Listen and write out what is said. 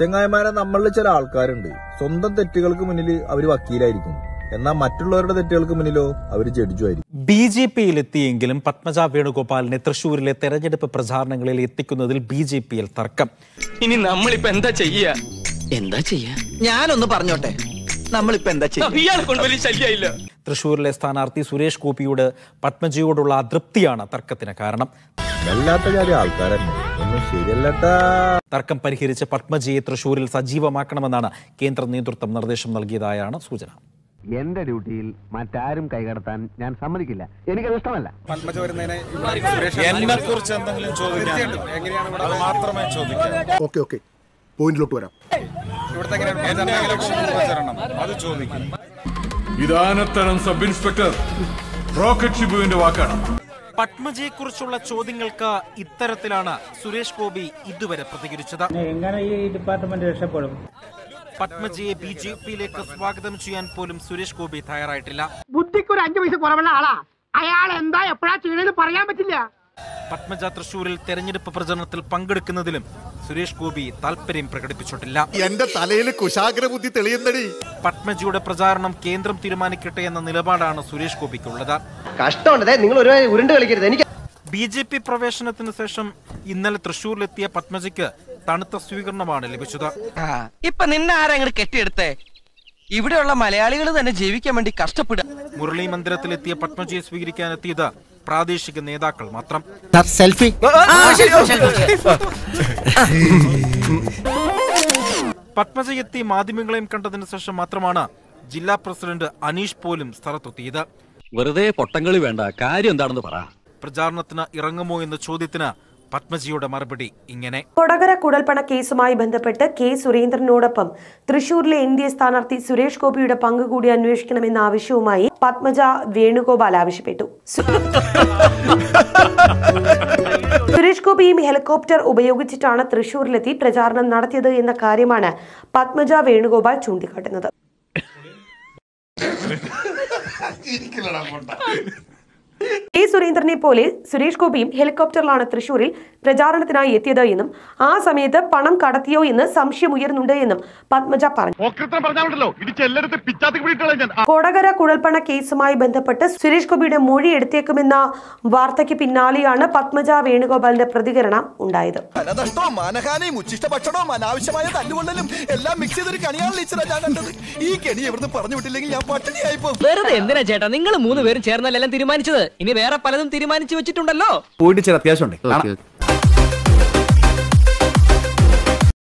ചെങ്ങായിമാരെ നമ്മളിൽ ചില ആൾക്കാരുണ്ട്. സ്വന്തം തെറ്റുകൾക്ക് മുന്നിൽ അവർ വക്കീലായിരിക്കും. എന്നാൽ മറ്റുള്ളവരുടെ തെറ്റുകൾക്ക് മുന്നിലോ അവർ ജഡ്ജുമായിരിക്കും. ബി ജെ പിയിലെത്തിയെങ്കിലും പത്മജ വേണുഗോപാലിനെ തൃശൂരിലെ തെരഞ്ഞെടുപ്പ് പ്രചാരണങ്ങളിൽ എത്തിക്കുന്നതിൽ ബി ജെ പിയിൽ തർക്കം. ഇനി നമ്മളിപ്പോ എന്താ ചെയ്യ? എന്താ ചെയ്യ? ഞാനൊന്ന് പറഞ്ഞോട്ടെ. നമ്മളിപ്പോ എന്താ ചെയ്യുക തൃശൂരിലെ സ്ഥാനാർത്ഥി സുരേഷ് ഗോപിയോട് പത്മജയോടുള്ള അതൃപ്തിയാണ് തർക്കത്തിന് കാരണം. വല്ലാത്ത കാര്യം ആൾക്കാരന്നെ ഒന്നും ശരിയല്ലട്ടാ. തർക്കം പരിഹരിച്ച് പത്മജിയെ തൃശൂരിൽ സജീവമാക്കണമെന്നാണ് കേന്ദ്ര നേതൃത്വം നിർദ്ദേശം നൽകിയതായാണ് സൂചന. എന്റെ ഡ്യൂട്ടിയിൽ മറ്റാരും കൈകടത്താൻ ഞാൻ സമ്മതിക്കില്ല. എനിക്കത് ഇഷ്ടമല്ല. എന്നെ കുറിച്ച് എന്തെങ്കിലും ചോദിക്കാൻ. അത് മാത്രമേ ചോദിക്കൂ ഓക്കെ ഓക്കെ. പോയിന്റിലോട്ട് വരാം. അത് ചോദിക്കും. ഇതാനത്തരം സബ് ഇൻസ്പെക്ടർ. റോക്കറ്റ് ഷിബുവിന്റെ വാക്കാണ്. പത്മജയെക്കുറിച്ചുള്ള ചോദ്യങ്ങൾക്ക് ഇത്തരത്തിലാണ് സുരേഷ് ഗോപി ഇതുവരെ പ്രതികരിച്ചത്. എങ്ങനെ ഈ ഡിപ്പാർട്ട്മെന്റ് രക്ഷപ്പെടും? പത്മജിയെ ബി ജെ പിയിലേക്ക് സ്വാഗതം ചെയ്യാൻ പോലും സുരേഷ് ഗോപി തയ്യാറായിട്ടില്ല. ബുദ്ധിക്ക് ഒരു അഞ്ചു പൈസ കുറവുള്ള ആളാ. അയാൾ എന്താ എപ്പോഴാ ചെയ്യണമെന്ന് പറയാൻ പറ്റില്ല. പത്മജ തൃശൂരിൽ തെരഞ്ഞെടുപ്പ് പ്രചരണത്തിൽ പങ്കെടുക്കുന്നതിലും സുരേഷ് ഗോപി താല്പര്യം പ്രകടിപ്പിച്ചിട്ടില്ല. എന്റെ തലയിൽ കുശാഗ്ര ബുദ്ധി തെളിയുന്നടി. പത്മജിയുടെ പ്രചാരണം കേന്ദ്രം തീരുമാനിക്കട്ടെ എന്ന നിലപാടാണ് സുരേഷ് ഗോപിക്കുള്ളത്. കഷ്ടമുണ്ട് നിങ്ങൾ ഒരു ഉരുണ്ട് കളിക്കരുത്. എനിക്ക് ബി ജെ പി പ്രവേശനത്തിന് ശേഷം ഇന്നലെ തൃശൂരിലെത്തിയ പത്മജിക്ക് തണുത്ത സ്വീകരണമാണ് ലഭിച്ചത്. ഇപ്പൊ നിന്നെ ആരാ അങ്ങോട്ട് കെട്ടിയെടുത്തേ? ഇവിടെയുള്ള മലയാളികൾ തന്നെ ജീവിക്കാൻ വേണ്ടി കഷ്ടപ്പെടുക. മുരളി മന്ദിരത്തിലെത്തിയ പത്മജിയെ സ്വീകരിക്കാനെത്തിയത് പ്രാദേശിക നേതാക്കൾ മാത്രം. സെൽഫി. പത്മജയെത്തി മാധ്യമങ്ങളെയും കണ്ടതിന് ശേഷം മാത്രമാണ് ജില്ലാ പ്രസിഡന്റ് അനീഷ് പോലും സ്ഥലത്തെത്തിയത്. വെറുതെ പൊട്ടങ്ങളി വേണ്ട. കാര്യം എന്താണെന്ന് പറ. പ്രചാരണത്തിന് ഇറങ്ങുമോ എന്ന ചോദ്യത്തിന് പത്മജിയുടെ മറുപടി ഇങ്ങനെ. കൊടകര കുടൽപ്പണ കേസുമായി ബന്ധപ്പെട്ട് കെ സുരേന്ദ്രനോടൊപ്പം തൃശൂരിലെ എൻ ഡി എ സ്ഥാനാർത്ഥി സുരേഷ് ഗോപിയുടെ പങ്ക് കൂടി അന്വേഷിക്കണമെന്ന ആവശ്യവുമായി പത്മജ വേണുഗോപാൽ ആവശ്യപ്പെട്ടു. സുരേഷ് ഗോപിയും ഹെലികോപ്റ്റർ ഉപയോഗിച്ചിട്ടാണ് തൃശൂരിലെത്തി പ്രചാരണം നടത്തിയത് എന്ന കാര്യമാണ് പത്മജ വേണുഗോപാൽ ചൂണ്ടിക്കാട്ടുന്നത്. കെ സുരേന്ദ്രനെ പോലെ സുരേഷ് ഗോപിയും ഹെലികോപ്റ്ററിലാണ് തൃശൂരിൽ പ്രചാരണത്തിനായി എത്തിയത് എന്നും ആ സമയത്ത് പണം കടത്തിയോ എന്ന് സംശയമുയർന്നുണ്ട് എന്നും പത്മജ പറഞ്ഞു. കൊടകര കുഴൽപ്പണ കേസുമായി ബന്ധപ്പെട്ട് സുരേഷ് ഗോപിയുടെ മൊഴി എടുത്തേക്കുമെന്ന വാർത്തയ്ക്ക് പിന്നാലെയാണ് പത്മജ വേണുഗോപാലിന്റെ പ്രതികരണം ഉണ്ടായത്. നഷ്ടവും മാനഹാനിയും ഉച്ചിഷ്ട ഭക്ഷണവും അനാവശ്യമായ തല്ലുകൊള്ളലും എല്ലാം മിക്സ് ചെയ്തൊരു കണിയാണ് ടീച്ചറാ ഞാൻ കണ്ടത്. ഈ കെണി എവിടുന്ന് പറഞ്ഞു വിട്ടില്ലെങ്കിൽ ഞാൻ പട്ടിണിയായിപ്പോ വെറുതെ എന്തിനാ ചേട്ടാ? നിങ്ങൾ മൂന്ന് പേരും ചേർന്നല്ലെല്ലാം തീരുമാനിച്ചത്? ഇനി വേറെ പലതും തീരുമാനിച്ചു വെച്ചിട്ടുണ്ടല്ലോ. പോയിട്ട് ചില അത്യാവശ്യമുണ്ട്.